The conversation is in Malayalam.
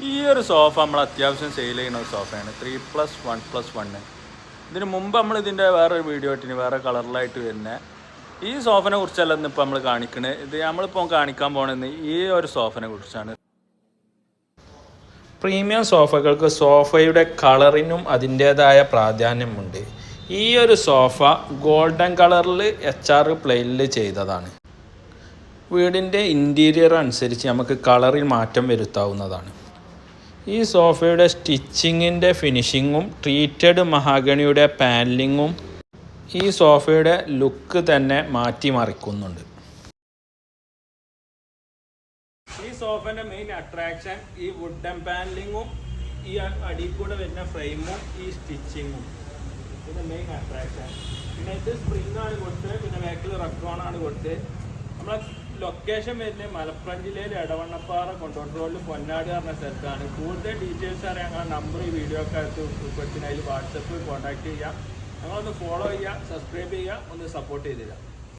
ഈ ഒരു സോഫ നമ്മൾ അത്യാവശ്യം സെയിൽ ചെയ്യുന്ന ഒരു സോഫയാണ് three plus one plus one ഇതിന് മുമ്പ് നമ്മൾ ഇതിന്റെ വേറൊരു വീഡിയോ ഇട്ടിന് വേറെ കളറിലായിട്ട് വരുന്ന. ഈ സോഫനെ കുറിച്ചല്ല ഇന്നിപ്പോൾ നമ്മൾ കാണിക്കണേ. ഇത് നമ്മളിപ്പോൾ കാണിക്കാൻ പോണെന്ന് ഈ ഒരു സോഫനെ കുറിച്ചാണ്. പ്രീമിയം സോഫകൾക്ക് സോഫയുടെ കളറിനും അതിന്റേതായ പ്രാധാന്യമുണ്ട്. ഈ ഒരു സോഫ ഗോൾഡൻ കളറിൽ എച്ച് ആർ പ്ലെയിനിൽ ചെയ്തതാണ്. വീടിന്റെ ഇന്റീരിയർ അനുസരിച്ച് നമുക്ക് കളറിൽ മാറ്റം വരുത്താവുന്നതാണ്. ഈ സോഫയുടെ സ്റ്റിച്ചിങ്ങിന്റെ ഫിനിഷിങ്ങും ട്രീറ്റഡ് മഹാഗണിയുടെ പാനലിങ്ങും ഈ സോഫയുടെ ലുക്ക് തന്നെ മാറ്റിമറിക്കുന്നുണ്ട്. ഈ സോഫന്റെ മെയിൻ അട്രാക്ഷൻ ഈ വുഡൻ പാനലിങ്ങും ഈ അടിയിൽ കൂടെ വരുന്ന ഫ്രെയിമും ഈ സ്റ്റിച്ചിങ്ങും. ഇത് മെയിൻ അട്രാക്ഷൻ പിന്നെ ഇത് സ്പ്രിങ്ങാണ് ആണ് കൊടുത്തത് പിന്നെ ബാക്കിൽ റക്കോണാണ് കൊടുത്തത്. നമ്മളെ ലൊക്കേഷൻ വരുന്നത് മലപ്പുറം ജില്ലയിൽ എടവണ്ണപ്പാറ കൊണ്ടോട്ട് റോഡിൽ പൊന്നാട് പറഞ്ഞ സ്ഥലത്താണ്. കൂടുതൽ ഡീറ്റെയിൽസ് അറിയാൻ ഞങ്ങളുടെ നമ്പർ ഈ വീഡിയോ ഒക്കെ അകത്ത് കൊച്ചിനായി വാട്സപ്പിൽ വാട്സപ്പ് കോൺടാക്ട് ചെയ്യാം. ഞങ്ങളൊന്ന് ഫോളോ ചെയ്യുക സബ്സ്ക്രൈബ് ചെയ്യുക ഒന്ന് സപ്പോർട്ട് ചെയ്ത് തരാം.